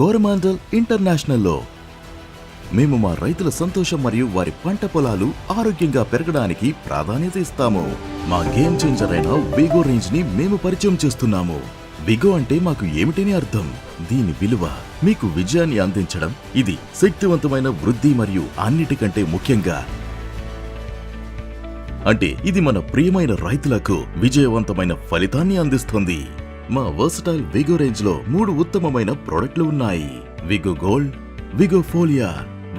కోరమాండల్ ఇంటర్నేషనల్లో. మేము మా రైతుల సంతోషం మరియు వారి పంట పొలాలు ఆరోగ్యంగా పెరగడానికి ప్రాధాన్యత ఇస్తాము. మా గేమ్ చేంజర్ అయిన విగో రేంజ్ని మేము పరిచయం చేస్తున్నాము. విగో అంటే మాకు ఏమిటని అర్థం? దీని విలువ మీకు విజయాన్ని అందించడం ఇది శక్తివంతమైన వృద్ధి మరియు అన్నిటికంటే ముఖ్యంగా. అంటే ఇది మన ప్రియమైన రైతులకు విజయవంతమైన ఫలితాన్ని అందిస్తుంది. మా వర్సటైల్ విగో రేంజ్లో మూడు ఉత్తమమైన ప్రోడక్ట్లు ఉన్నాయి. Vigo gold Vigo Folia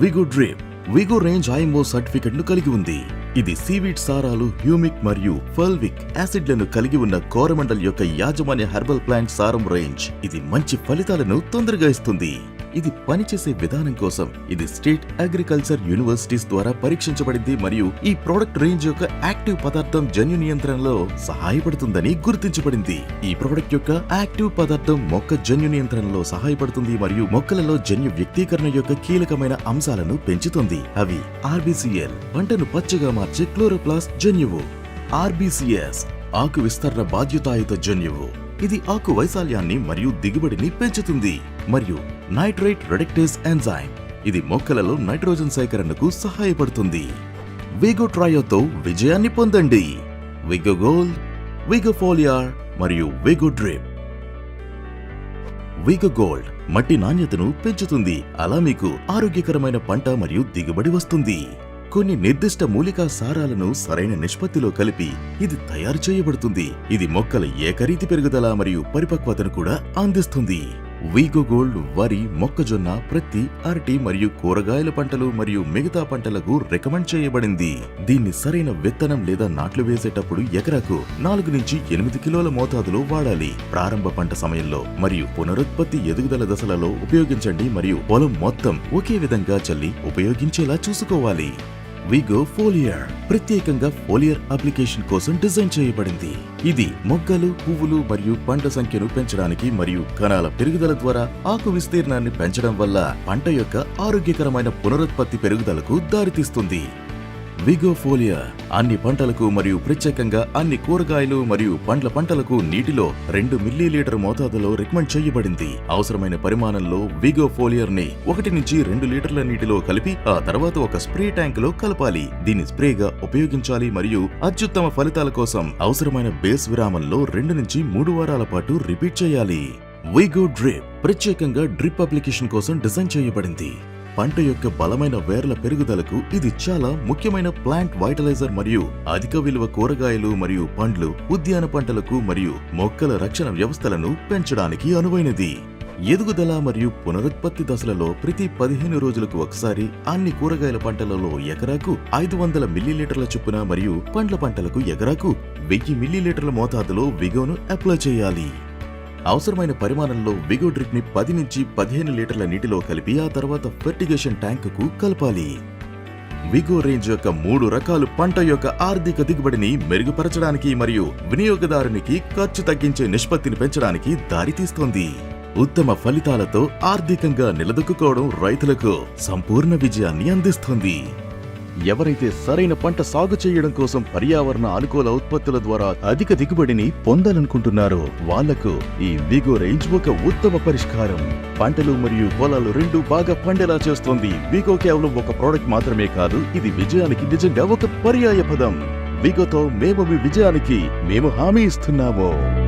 Vigo drip Vigo range IMO సర్టిఫికెట్ను కలిగి ఉంది. ఇది సీవీడ్ సారాలు హ్యూమిక్ మరియు ఫల్విక్ యాసిడ్లను కలిగి ఉన్న కోరమండల్ యొక్క యాజమాన్య హెర్బల్ ప్లాంట్ సారం రేంజ్ ఇది మంచి ఫలితాలను తొందరగా ఇస్తుంది. ఇది పనిచేసే విధానం కోసం ఇది స్టేట్ అగ్రికల్చర్ యూనివర్సిటీస్ ద్వారా పరీక్షించబడింది మరియు ఈ ప్రోడక్ట్ రేంజ్ యొక్క యాక్టివ్ పదార్థం జన్యు నియంత్రణలో సహాయపడుతుందని గుర్తించబడింది. ఈ ప్రోడక్ట్ యొక్క యాక్టివ్ పదార్థం మొక్క జన్యు నియంత్రణలో సహాయపడుతుంది మరియు మొక్కలలో జన్యు వ్యక్తీకరణ యొక్క కీలకమైన అంశాలను పెంచుతుంది. అవి ఆర్బిసిఎల్ పంటను పచ్చగా మార్చే క్లోరోప్లాస్ జన్యువు. ఆర్బిసిఎస్ ఆకు విస్తరణ బాధ్యతాయుత జన్యువు. ఇది ఆకు వైశాల్యాన్ని మరియు దిగుబడిని పెంచుతుంది. మరియు నైట్రైట్ రెడక్టేస్ ఎంజైమ్ ఇది మొక్కలలో నైట్రోజన్ సేకరణకు సహాయపడుతుంది. విగో ట్రయోతో విజయాన్ని పొందండి. విగో గోల్డ్ విగో ఫోలియార్ మరియు విగో డ్రిప్ విగో గోల్డ్ మట్టి నాణ్యతను పెంచుతుంది. అలా మీకు ఆరోగ్యకరమైన పంట మరియు దిగుబడి వస్తుంది. కొన్ని నిర్దిష్ట మూలికా సారాలను సరైన నిష్పత్తిలో కలిపి ఇది తయారు చేయబడుతుంది. ఇది మొక్కల ఏకరీతి పెరుగుదల మరియు పరిపక్వతను కూడా అందిస్తుంది. వీగో గోల్డ్ వరి మొక్కజొన్న ప్రత్తి అరటి మరియు కూరగాయల పంటలు మరియు మిగతా పంటలకు రికమెండ్ చేయబడింది. దీన్ని సరైన విత్తనం లేదా నాట్లు వేసేటప్పుడు ఎకరాకు నాలుగు నుంచి ఎనిమిది కిలోల మోతాదులో వాడాలి. ప్రారంభ పంట సమయంలో మరియు పునరుత్పత్తి ఎదుగుదల దశలలో ఉపయోగించండి మరియు పొలం మొత్తం ఒకే విధంగా చల్లి ఉపయోగించేలా చూసుకోవాలి. విగో ఫోలియర్ ప్రత్యేకంగా ఫోలియర్ అప్లికేషన్ కోసం డిజైన్ చేయబడింది. ఇది మొగ్గలు పువ్వులు మరియు పంట సంఖ్యను పెంచడానికి మరియు కణాల పెరుగుదల ద్వారా ఆకు విస్తీర్ణాన్ని పెంచడం వల్ల పంట యొక్క ఆరోగ్యకరమైన పునరుత్పత్తి పెరుగుదలకు దారితీస్తుంది. విగోఫోలియా అన్ని పంటలకు మరియు ప్రత్యేకంగా అన్ని కూరగాయలు మరియు పండ్ల పంటలకు నీటిలో రెండు మిల్లీలీటర్ మోతాదులో రికమెండ్ చేయబడింది. అవసరమైన పరిమాణంలో విగోఫోలియర్ని ఒకటి నుంచి రెండు లీటర్ల నీటిలో కలిపి ఆ తర్వాత ఒక స్ప్రే ట్యాంక్లో కలపాలి. దీన్ని స్ప్రేగా ఉపయోగించాలి మరియు అత్యుత్తమ ఫలితాల కోసం అవసరమైన బేస్ విరామంలో రెండు నుంచి మూడు వారాల పాటు రిపీట్ చేయాలి. విగో డ్రిప్ ప్రత్యేకంగా డ్రిప్ అప్లికేషన్ కోసం డిజైన్ చేయబడింది. పంట యొక్క బలమైన వేర్ల పెరుగుదలకు ఇది చాలా ముఖ్యమైన ప్లాంట్ వైటలైజర్ మరియు అధిక విలువ కూరగాయలు మరియు పండ్లు ఉద్యాన పంటలకు మరియు మొక్కల రక్షణ వ్యవస్థలను పెంచడానికి అనువైనది. ఎదుగుదల మరియు పునరుత్పత్తి దశలలో ప్రతి పదిహేను రోజులకు ఒకసారి అన్ని కూరగాయల పంటలలో ఎకరాకు ఐదు వందల మిల్లీలీటర్ల చొప్పున మరియు పండ్ల పంటలకు ఎకరాకు వెయ్యి మిల్లీలీటర్ల మోతాదులో విగోను అప్లై చేయాలి. అవసరమైన పరిమాణంలో విగో డ్రిప్ని పది నుంచి పదిహేను లీటర్ల నీటిలో కలిపి ఆ తర్వాత ఫెర్టిగేషన్ ట్యాంకుకు కలపాలి. విగో రేంజ్ యొక్క మూడు రకాలు పంట యొక్క ఆర్థిక దిగుబడిని మెరుగుపరచడానికి మరియు వినియోగదారునికి ఖర్చు తగ్గించే నిష్పత్తిని పెంచడానికి దారితీస్తోంది. ఉత్తమ ఫలితాలతో ఆర్థికంగా నిలదొక్కుకోవడం రైతులకు సంపూర్ణ విజయాన్ని అందిస్తుంది. ఎవరైతే సరైన పంట సాగు చేయడం కోసం పర్యావరణ అనుకూల ఉత్పత్తుల ద్వారా అధిక దిగుబడిని పొందాలనుకుంటున్నారో వాళ్ళకు ఈ విగో రేంజ్ ఒక ఉత్తమ పరిష్కారం. పంటలు మరియు పొలాలు రెండు బాగా పండేలా చేస్తోంది. విగో కేవలం ఒక ప్రోడక్ట్ మాత్రమే కాదు ఇది విజయానికి నిజంగా ఒక పర్యాయ పదం. విగోతో మేము మీ విజయానికి మేము హామీ ఇస్తున్నాము.